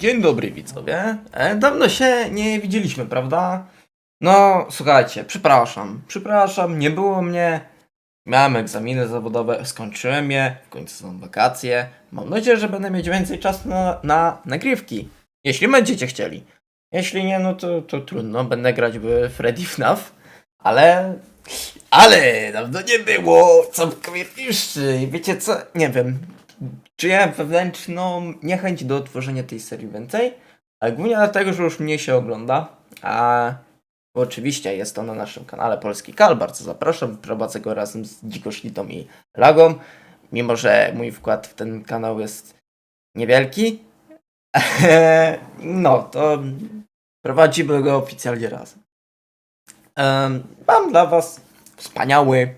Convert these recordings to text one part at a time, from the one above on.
Dzień dobry widzowie. E, dawno się nie widzieliśmy, prawda? No, słuchajcie, przepraszam. Przepraszam, nie było mnie. Miałem egzaminy zawodowe, skończyłem je, w końcu są wakacje. Mam nadzieję, że będę mieć więcej czasu na, na nagrywki. Jeśli będziecie chcieli. Jeśli nie, no to, to trudno, będę grać w Freddy FNAF. Ale... Ale dawno nie było, co piszczy. Wiecie co? Nie wiem. Czuję wewnętrzną niechęć do tworzenia tej serii więcej, ale głównie dlatego, że już mnie się ogląda, a oczywiście jest to na naszym kanale Polski Kalbar, co zapraszam, prowadzę go razem z Dzikoszlitą i Lagą, mimo że mój wkład w ten kanał jest niewielki, no to prowadzimy go oficjalnie razem. Em, mam dla was wspaniały,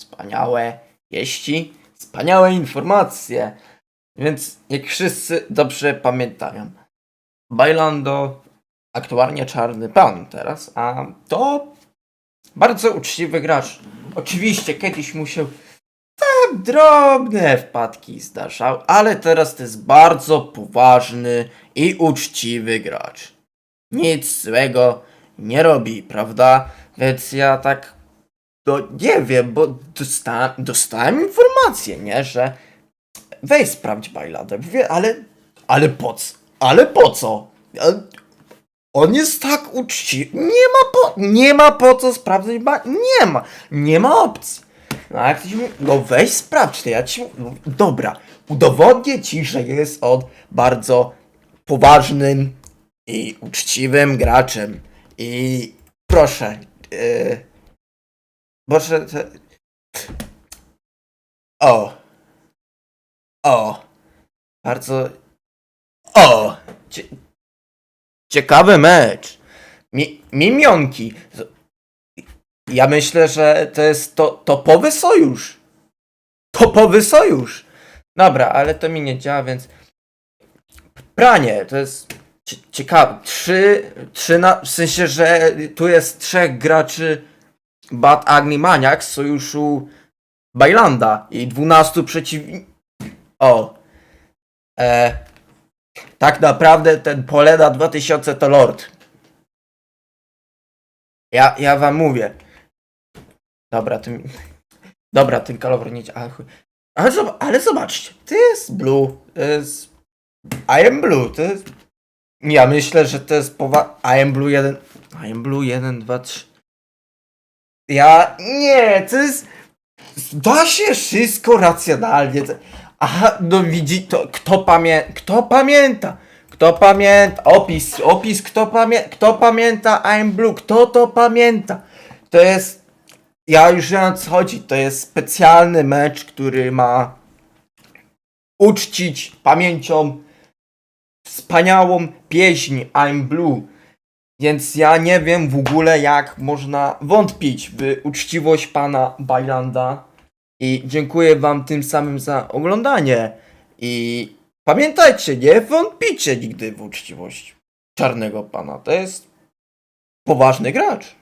wspaniałe wieści, wspaniałe informacje. Więc jak wszyscy dobrze pamiętają, Bailando aktualnie czarny pan teraz, a to bardzo uczciwy gracz. Oczywiście kiedyś mu się tak drobne wpadki zdarzały, ale teraz to jest bardzo poważny i uczciwy gracz. Nic złego nie robi, prawda? Więc ja tak no nie wiem, bo dostałem, dostałem informację, nie, że weź sprawdź Bajladę. Ale, ale po co? Ale po co? On jest tak uczciwy. Nie ma po, nie ma po co sprawdzać ba... Nie ma, nie ma opcji. No jak ktoś mówi, no weź sprawdź to, ja ci no, Dobra, udowodnię ci, że jest on bardzo poważnym i uczciwym graczem. I proszę, yy, te... O. O. Bardzo... O. Cie... Ciekawy mecz. Mi... Mimionki. Ja myślę, że to jest to topowy sojusz. Topowy sojusz. Dobra, ale to mi nie działa, więc... Pranie, to jest... cie- Ciekawe. Trzy... Trzy na... W sensie, że tu jest trzech graczy Bad Agni Maniac z sojuszu Bajlanda i 12 przeciw... O. E, tak naprawdę ten Poleda 2000 to Lord. Ja, ja wam mówię. Dobra, tym... Dobra, ten kalowr nie... Ale, ale, ale zobaczcie, to jest Blue, to jest... I am Blue, to jest... Ja myślę, że to jest powa... I am Blue 1... I am Blue 1, 2, 3... Ja nie, to jest. Da się wszystko racjonalnie. Aha, no widzi to. Kto pamię... Kto pamięta? Kto pamięta? Opis, opis, kto, pamię... kto pamięta I'm Blue? Kto to pamięta? To jest. Ja już wiem o co chodzi. To jest specjalny mecz, który ma uczcić pamięcią wspaniałą pieśń I'm Blue. Więc ja nie wiem w ogóle, jak można wątpić w uczciwość pana Bajlanda. I dziękuję wam tym samym za oglądanie. I pamiętajcie, nie wątpicie nigdy w uczciwość czarnego pana. To jest poważny gracz.